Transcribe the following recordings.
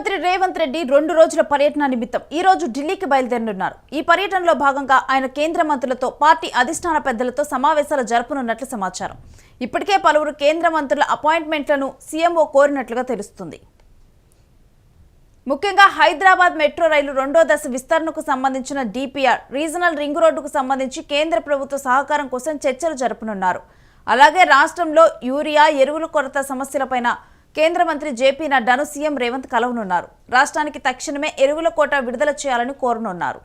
ముఖ్యమంత్రి రేవంత్ రెడ్డి రెండు రోజుల పర్యటన నిమిత్తం ఈ రోజు ఢిల్లీకి బయలుదేరనున్నారు. ఈ పర్యటనలో భాగంగా ఆయన కేంద్ర మంత్రులతో పార్టీ అధిష్టాన పెద్దలతో సమావేశాలు జరపనున్నట్లు సమాచారం. ఇప్పటికే పలువురు కేంద్ర మంత్రుల అపాయింట్మెంట్లను సీఎంఓ కోరినట్లుగా తెలుస్తుంది. ముఖ్యంగా హైదరాబాద్ మెట్రో రైలు రెండో దశ విస్తరణకు సంబంధించిన డిపిఆర్ రీజనల్ రింగ్ రోడ్డుకు సంబంధించి కేంద్ర ప్రభుత్వ సహకారం కోసం చర్చలు జరపనున్నారు. అలాగే రాష్ట్రంలో యూరియా ఎరువుల కొరత సమస్యలపైన కేంద్ర మంత్రి జేపీ నడ్డాను సీఎం రేవంత్ కలవనున్నారు. రాష్ట్రానికి తక్షణమే ఎరువుల కోట విడుదల చేయాలని కోరనున్నారు.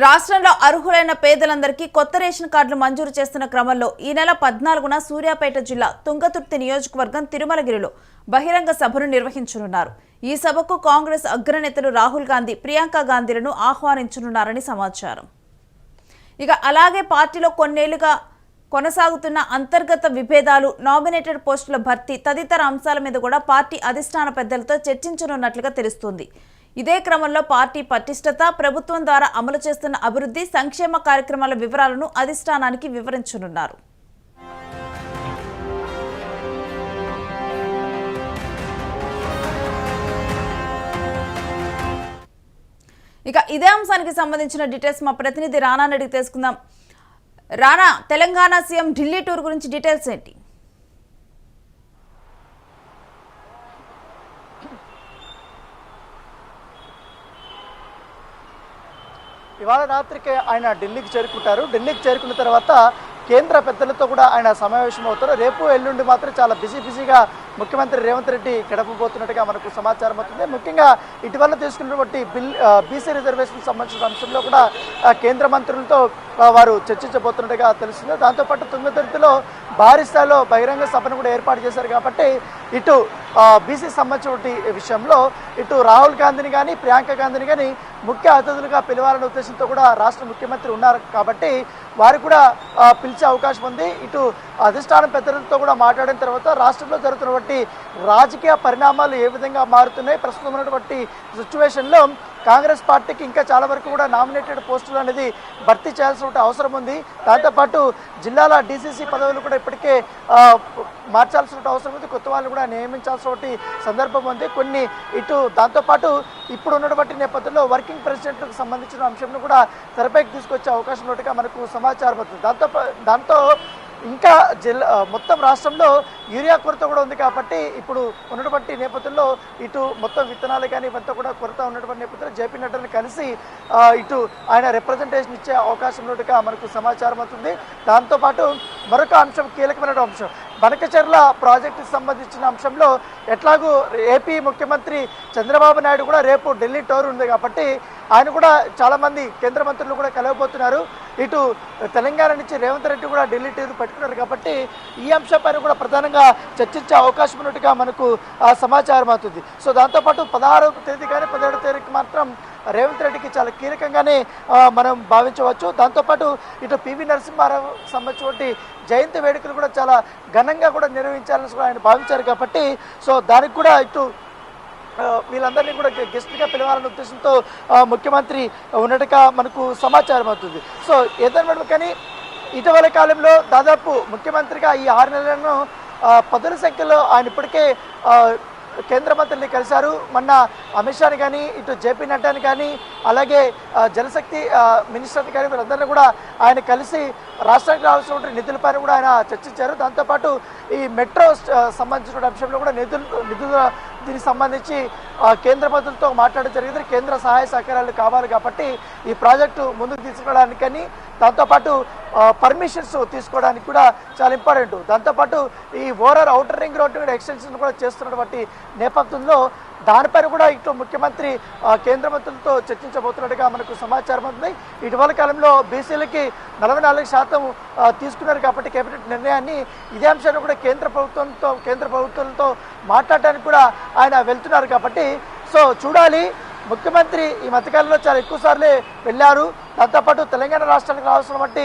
రాష్ట్రంలో అర్హులైన పేదలందరికీ కొత్త రేషన్ కార్డులు మంజూరు చేస్తున్న క్రమంలో ఈ నెల పద్నాలుగున సూర్యాపేట జిల్లా తుంగతుర్తి నియోజకవర్గం తిరుమలగిరిలో బహిరంగ సభను నిర్వహించనున్నారు. ఈ సభకు కాంగ్రెస్ అగ్రనేతలు రాహుల్ గాంధీ ప్రియాంక గాంధీలను ఆహ్వానించనున్నారని సమాచారం. ఇక అలాగే పార్టీలో కొన్నేళ్ళుగా కొనసాగుతున్న అంతర్గత విభేదాలు నామినేటెడ్ పోస్టుల భర్తీ తదితర అంశాల మీద కూడా పార్టీ అధిష్టాన పెద్దలతో చర్చించనున్నట్లుగా తెలుస్తుంది. ఇదే క్రమంలో పార్టీ పటిష్టత ప్రభుత్వం ద్వారా అమలు చేస్తున్న అభివృద్ధి సంక్షేమ కార్యక్రమాల వివరాలను అధిష్టానానికి వివరించనున్నారు. ఇక ఇదే అంశానికి సంబంధించిన డీటెయిల్స్ మా ప్రతినిధి రానాని అడిగి తెలుసుకుందాం. రానా తెలంగాణ సీఎం ఢిల్లీ టూర్ గురించి డీటెయిల్స్ ఏంటి? ఇవాళ రాత్రికి ఆయన ఢిల్లీకి చేరుకుంటారు. ఢిల్లీకి చేరుకున్న తర్వాత కేంద్ర పెద్దలతో కూడా ఆయన సమావేశం అవుతారు రేపు ఎల్లుండి మాత్రం చాలా బిజీ బిజీగా ముఖ్యమంత్రి రేవంత్ రెడ్డి గడపబోతున్నట్టుగా మనకు సమాచారం అవుతుంది ముఖ్యంగా ఇటీవల తీసుకున్నటువంటి బిల్ బీసీ రిజర్వేషన్ సంబంధించిన అంశంలో కూడా కేంద్ర మంత్రులతో వారు చర్చించబోతున్నట్టుగా తెలుస్తుంది. దాంతోపాటు తుంగతుర్తిలో భారీ స్థాయిలో బహిరంగ సభను కూడా ఏర్పాటు చేశారు కాబట్టి ఇటు బీసీ సంబంధించిన విషయంలో ఇటు రాహుల్ గాంధీని కానీ ప్రియాంక గాంధీని కానీ ముఖ్య అతిథులుగా పిలవాలనే ఉద్దేశంతో కూడా రాష్ట్ర ముఖ్యమంత్రి ఉన్నారు కాబట్టి వారు కూడా పిలిచే అవకాశం ఉంది. ఇటు అధిష్టానం పెద్దలతో కూడా మాట్లాడిన తర్వాత రాష్ట్రంలో ఉన్నటువంటి రాజకీయ పరిణామాలు ఏ విధంగా మారుతున్నాయి? ప్రస్తుతం ఉన్నటువంటి సిచ్యువేషన్లో కాంగ్రెస్ పార్టీకి ఇంకా చాలా వరకు కూడా నామినేటెడ్ పోస్టులు అనేది భర్తీ చేయాల్సిన అవసరం ఉంది. దాంతోపాటు జిల్లాల డీసీసీ పదవులు కూడా ఇప్పటికే మార్చాల్సిన అవసరం ఉంది. కొత్త వాళ్ళు కూడా నియమించాల్సిన సందర్భం ఉంది. కొన్ని ఇటు దాంతోపాటు ఇప్పుడు ఉన్నటువంటి నేపథ్యంలో వర్కింగ్ ప్రెసిడెంట్లకు సంబంధించిన అంశంను కూడా తెరపైకి తీసుకొచ్చే అవకాశం ఉన్నట్టుగా మనకు సమాచారం అవుతుంది దాంతో దాంతో ఇంకా జిల్లా మొత్తం రాష్ట్రంలో యూరియా కొరత కూడా ఉంది కాబట్టి ఇప్పుడు ఉన్నటువంటి నేపథ్యంలో ఇటు మొత్తం విత్తనాలు కానీ ఇవంతా కూడా కొరత ఉన్నటువంటి నేపథ్యంలో జేపీ నడ్డాని కలిసి ఇటు ఆయన రిప్రజెంటేషన్ ఇచ్చే అవకాశం ఉన్నట్టుగా మనకు సమాచారం అవుతుంది దాంతోపాటు మరొక అంశం కీలకమైన అంశం. బనకచెర్ల ప్రాజెక్టుకి సంబంధించిన అంశంలో ఎట్లాగూ ఏపీ ముఖ్యమంత్రి చంద్రబాబు నాయుడు కూడా రేపు ఢిల్లీ టూర్ ఉంది కాబట్టి ఆయన కూడా చాలామంది కేంద్ర మంత్రులు కూడా కలవబోతున్నారు. ఇటు తెలంగాణ నుంచి రేవంత్ రెడ్డి కూడా ఢిల్లీ టీరు పెట్టుకున్నారు కాబట్టి ఈ అంశంపైన కూడా ప్రధానంగా చర్చించే అవకాశం ఉన్నట్టుగా మనకు ఆ, సమాచారం అవుతుంది. సో దాంతోపాటు పదహారవ తేదీ కానీ పదిహేడవ తేదీకి మాత్రం రేవంత్ రెడ్డికి చాలా కీలకంగానే మనం భావించవచ్చు. దాంతోపాటు ఇటు పివి నరసింహారావు సంబంధించినటువంటి జయంతి వేడుకలు కూడా చాలా ఘనంగా కూడా నిర్వహించాలని కూడా ఆయన భావించారు కాబట్టి సో దానికి కూడా ఇటు వీళ్ళందరినీ కూడా గెస్ట్గా పిలవాలనే ఉద్దేశంతో ముఖ్యమంత్రి ఉన్నట్టుగా మనకు సమాచారం అవుతుంది. సో ఏదైనా కానీ ఇటీవల కాలంలో దాదాపు ముఖ్యమంత్రిగా ఈ ఆరు నెలలను పదుల సంఖ్యలో ఆయన ఇప్పటికే కేంద్ర మంత్రిని కలిశారు. మొన్న అమిత్ షాని కానీ ఇటు జేపీ నడ్డాని కానీ అలాగే జలశక్తి మినిస్టర్ని కానీ వీళ్ళందరినీ కూడా ఆయన కలిసి రాష్ట్రానికి రావాల్సినటువంటి నిధులపైన కూడా ఆయన చర్చించారు. దాంతోపాటు ఈ మెట్రో సంబంధించిన అంశంలో కూడా నిధులు నిధుల దీనికి సంబంధించి కేంద్ర మంత్రులతో మాట్లాడడం జరిగింది. కేంద్ర సహాయ సహకారాలు కావాలి కాబట్టి ఈ ప్రాజెక్టు ముందుకు తీసుకెళ్ళడానికి కానీ దాంతోపాటు పర్మిషన్స్ తీసుకోవడానికి కూడా చాలా ఇంపార్టెంట్. దాంతోపాటు ఈ ఓవరాల్ అవుటర్ రింగ్ రోడ్డు కూడా ఎక్స్టెన్షన్ కూడా చేస్తున్నటువంటి నేపథ్యంలో దానిపైన కూడా ఇటు ముఖ్యమంత్రి కేంద్ర మంత్రులతో చర్చించబోతున్నట్టుగా మనకు సమాచారం ఉంది. ఇటీవల కాలంలో బీసీలకి నలభై నాలుగు శాతం తీసుకున్నారు కాబట్టి కేబినెట్ నిర్ణయాన్ని ఇదే అంశాన్ని కూడా కేంద్ర ప్రభుత్వంతో కేంద్ర ప్రభుత్వంతో మాట్లాడటానికి కూడా ఆయన వెళ్తున్నారు కాబట్టి సో చూడాలి. ముఖ్యమంత్రి ఈ మధ్యకాలంలో చాలా ఎక్కువ సార్లే వెళ్ళారు. దాంతోపాటు తెలంగాణ రాష్ట్రానికి రావాల్సినటువంటి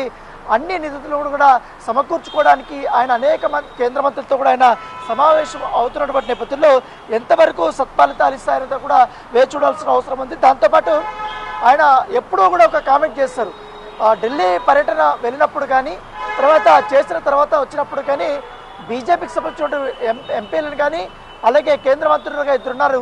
అన్ని నిధులను కూడా సమకూర్చుకోవడానికి ఆయన అనేక కేంద్ర మంత్రులతో కూడా ఆయన సమావేశం అవుతున్నటువంటి నేపథ్యంలో ఎంతవరకు సత్ఫలితాలు ఇస్తారో కూడా వేచి చూడాల్సిన అవసరం ఉంది. దాంతోపాటు ఆయన ఎప్పుడూ కూడా ఒక కామెంట్ చేస్తారు. ఆ, ఢిల్లీ పర్యటన వెళ్ళినప్పుడు కానీ తర్వాత చేసిన తర్వాత వచ్చినప్పుడు కానీ బీజేపీకి సంబంధించిన ఎంపీలను కానీ అలాగే కేంద్ర మంత్రులుగా ఇద్దరున్నారు.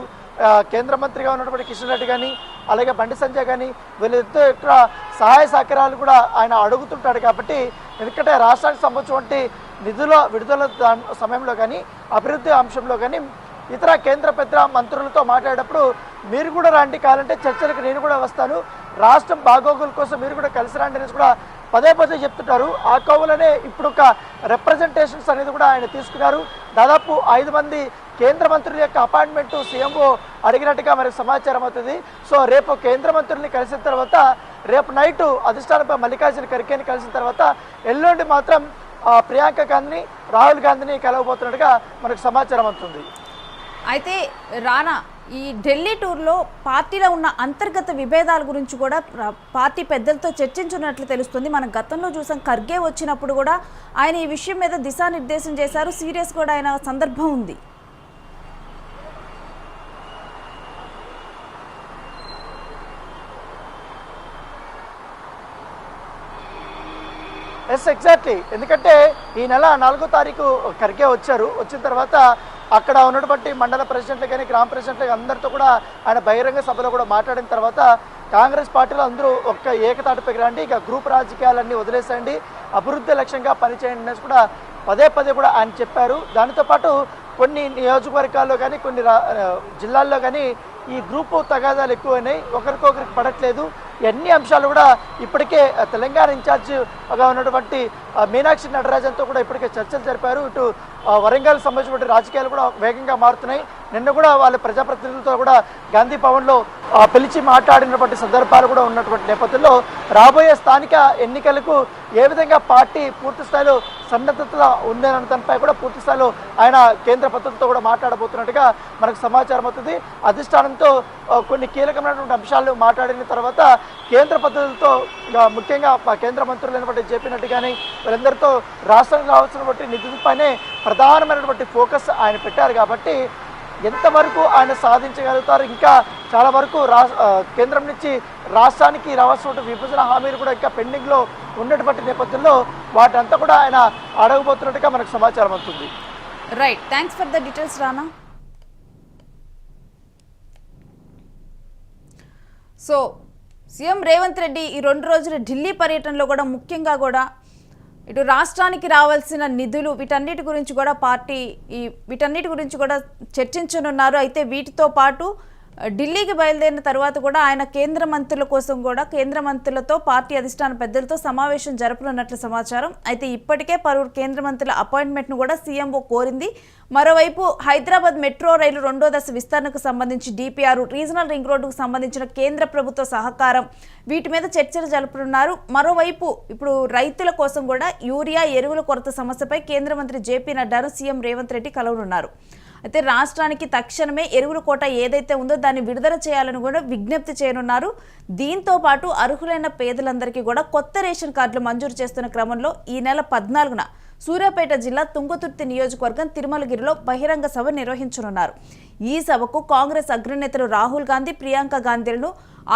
కేంద్ర మంత్రిగా ఉన్నటువంటి కిషన్ రెడ్డి కానీ అలాగే బండి సంజయ్ కానీ వీళ్ళిద్దరు ఇక్కడ సహాయ సహకారాలు కూడా ఆయన అడుగుతుంటాడు కాబట్టి ఎందుకంటే రాష్ట్రానికి సంబంధించినటువంటి నిధుల విడుదల సమయంలో కానీ అభివృద్ధి అంశంలో కానీ ఇతర కేంద్ర పెద్ద మంత్రులతో మాట్లాడేటప్పుడు మీరు కూడా రండి కావాలంటే చర్చలకు నేను కూడా వస్తాను. రాష్ట్రం బాగోగుల కోసం మీరు కూడా కలిసి రండి అనేసి కూడా పదే పదే చెప్తుంటారు. ఆ కోవలనే ఇప్పుడు ఒక రిప్రజెంటేషన్స్ అనేది కూడా ఆయన తీసుకున్నారు. దాదాపు ఐదు మంది కేంద్ర మంత్రుల యొక్క అపాయింట్మెంట్ సీఎంఓ అడిగినట్టుగా మనకు సమాచారం అవుతుంది. సో రేపు కేంద్ర మంత్రుల్ని కలిసిన తర్వాత రేపు నైట్ అధిష్టానంపై మల్లికార్జున ఖర్గేని కలిసిన తర్వాత ఎల్లుండి మాత్రం ప్రియాంక గాంధీని రాహుల్ గాంధీని కలవబోతున్నట్టుగా మనకు సమాచారం అవుతుంది. అయితే రానా ఈ ఢిల్లీ టూర్లో పార్టీలో ఉన్న అంతర్గత విభేదాల గురించి కూడా పార్టీ పెద్దలతో చర్చించున్నట్లు తెలుస్తుంది. మనం గతంలో చూసాం ఖర్గే వచ్చినప్పుడు కూడా ఆయన ఈ విషయం మీద దిశానిర్దేశం చేశారు. సీరియస్ కూడా ఆయన సందర్భం ఉంది. ఎస్ ఎగ్జాక్ట్లీ ఎందుకంటే ఈ నెల నాలుగో తారీఖు ఖర్గే వచ్చారు. వచ్చిన తర్వాత అక్కడ ఉన్నటువంటి మండల ప్రెసిడెంట్లు కానీ గ్రామ ప్రెసిడెంట్లు అందరితో కూడా ఆయన బహిరంగ సభలో కూడా మాట్లాడిన తర్వాత కాంగ్రెస్ పార్టీలో అందరూ ఒక్క ఏకతాటిపైకి రండి ఇక గ్రూప్ రాజకీయాలన్నీ వదిలేసండి అభివృద్ధి లక్ష్యంగా పనిచేయండి అనేసి కూడా పదే పదే కూడా ఆయన చెప్పారు. దానితో పాటు కొన్ని నియోజకవర్గాల్లో కానీ కొన్ని రా జిల్లాల్లో కానీ ఈ గ్రూపు తగాదాలు ఎక్కువైనాయి. ఒకరికొకరికి పడట్లేదు. ఎన్ని అంశాలు కూడా ఇప్పటికే తెలంగాణ ఇన్ఛార్జ్గా ఉన్నటువంటి మీనాక్షి నటరాజన్తో కూడా ఇప్పటికే చర్చలు జరిపారు. ఇటు వరంగల్ సంబంధించినటువంటి రాజకీయాలు కూడా వేగంగా మారుతున్నాయి. నిన్న కూడా వాళ్ళ ప్రజాప్రతినిధులతో కూడా గాంధీ భవన్లో పిలిచి మాట్లాడినటువంటి సందర్భాలు కూడా ఉన్నటువంటి నేపథ్యంలో రాబోయే స్థానిక ఎన్నికలకు ఏ విధంగా పార్టీ పూర్తి స్థాయిలో సన్నద్ధత ఉందనే దానిపై కూడా పూర్తి స్థాయిలో ఆయన కేంద్ర పద్ధతితో కూడా మాట్లాడబోతున్నట్టుగా మనకు సమాచారం అవుతుంది. అధిష్టానంతో కొన్ని కీలకమైనటువంటి అంశాలు మాట్లాడిన తర్వాత కేంద్ర పద్ధతులతో ముఖ్యంగా కేంద్ర మంత్రులైనటువంటి జేపీ నడ్డి కానీ వీళ్ళందరితో రాష్ట్రానికి కావాల్సినటువంటి నిధులపైనే ప్రధానమైనటువంటి ఫోకస్ ఆయన పెట్టారు కాబట్టి ఎంతవరకు ఆయన సాధించగలుగుతారు? ఇంకా చాలా వరకు రా కేంద్రం నుంచి రాష్ట్రానికి రావాల్సిన విభజన హామీలు కూడా ఇంకా పెండింగ్లో ఉన్నటువంటి నేపథ్యంలో వాటంతా కూడా ఆయన అడగబోతున్నట్టుగా మనకు సమాచారం అవుతుంది right thanks for the details Rana so CM Revanth Reddy ఈ రెండు రోజుల ఢిల్లీ పర్యటనలో కూడా ముఖ్యంగా కూడా ఇటు రాష్ట్రానికి రావాల్సిన నిధులు వీటన్నిటి గురించి కూడా పార్టీ ఈ వీటన్నిటి గురించి కూడా చర్చించనున్నారు. అయితే వీటితో పాటు ఢిల్లీకి బయలుదేరిన తర్వాత కూడా ఆయన కేంద్ర మంత్రుల కోసం కూడా కేంద్ర మంత్రులతో పార్టీ అధిష్టాన పెద్దలతో సమావేశం జరపనున్నట్లు సమాచారం. అయితే ఇప్పటికే పలువురు కేంద్ర మంత్రుల అపాయింట్మెంట్ను కూడా సీఎంఓ కోరింది. మరోవైపు హైదరాబాద్ మెట్రో రైలు రెండో దశ విస్తరణకు సంబంధించి డిపిఆర్ రీజనల్ రింగ్ రోడ్డుకు సంబంధించిన కేంద్ర ప్రభుత్వ సహకారం వీటి మీద చర్చలు జరుపుతున్నారు మరోవైపు ఇప్పుడు రైతుల కోసం కూడా యూరియా ఎరువుల కొరత సమస్యపై కేంద్ర మంత్రి జేపీ నడ్డాను సీఎం రేవంత్ రెడ్డి కలవనున్నారు. అయితే రాష్ట్రానికి తక్షణమే ఎరువుల కోట ఏదైతే ఉందో దాన్ని విడుదల చేయాలని కూడా విజ్ఞప్తి చేయనున్నారు. దీంతో పాటు అర్హులైన పేదలందరికీ కూడా కొత్త రేషన్ కార్డులు మంజూరు చేస్తున్న క్రమంలో ఈ నెల పద్నాలుగున సూర్యాపేట జిల్లా తుంగతుర్తి నియోజకవర్గం తిరుమలగిరిలో బహిరంగ సభ నిర్వహించనున్నారు. ఈ సభకు కాంగ్రెస్ అగ్రనేతలు రాహుల్ గాంధీ ప్రియాంక గాంధీలను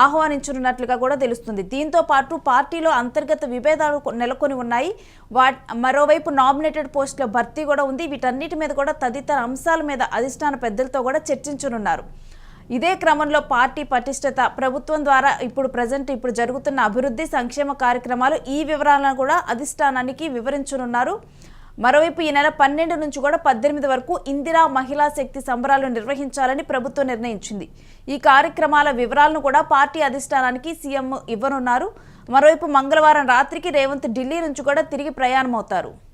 ఆహ్వానించనున్నట్లుగా కూడా తెలుస్తుంది. దీంతో పాటు పార్టీలో అంతర్గత విభేదాలు నెలకొని ఉన్నాయి. వా మరోవైపు నామినేటెడ్ పోస్టుల భర్తీ కూడా ఉంది. వీటన్నిటి మీద కూడా తదితర అంశాల మీద అధిష్టాన పెద్దలతో కూడా చర్చించనున్నారు. ఇదే క్రమంలో పార్టీ పటిష్టత ప్రభుత్వం ద్వారా ఇప్పుడు ప్రజెంట్ ఇప్పుడు జరుగుతున్న అభివృద్ధి సంక్షేమ కార్యక్రమాలు ఈ వివరాలను కూడా అధిష్టానానికి వివరించనున్నారు. మరోవైపు ఈ నెల పన్నెండు నుంచి కూడా పద్దెనిమిది వరకు ఇందిరా మహిళా శక్తి సంబరాలు నిర్వహించాలని ప్రభుత్వం నిర్ణయించింది. ఈ కార్యక్రమాల వివరాలను కూడా పార్టీ అధిష్టానానికి సీఎం ఇవ్వనున్నారు. మరోవైపు మంగళవారం రాత్రికి రేవంత్ ఢిల్లీ నుంచి కూడా తిరిగి ప్రయాణమవుతారు.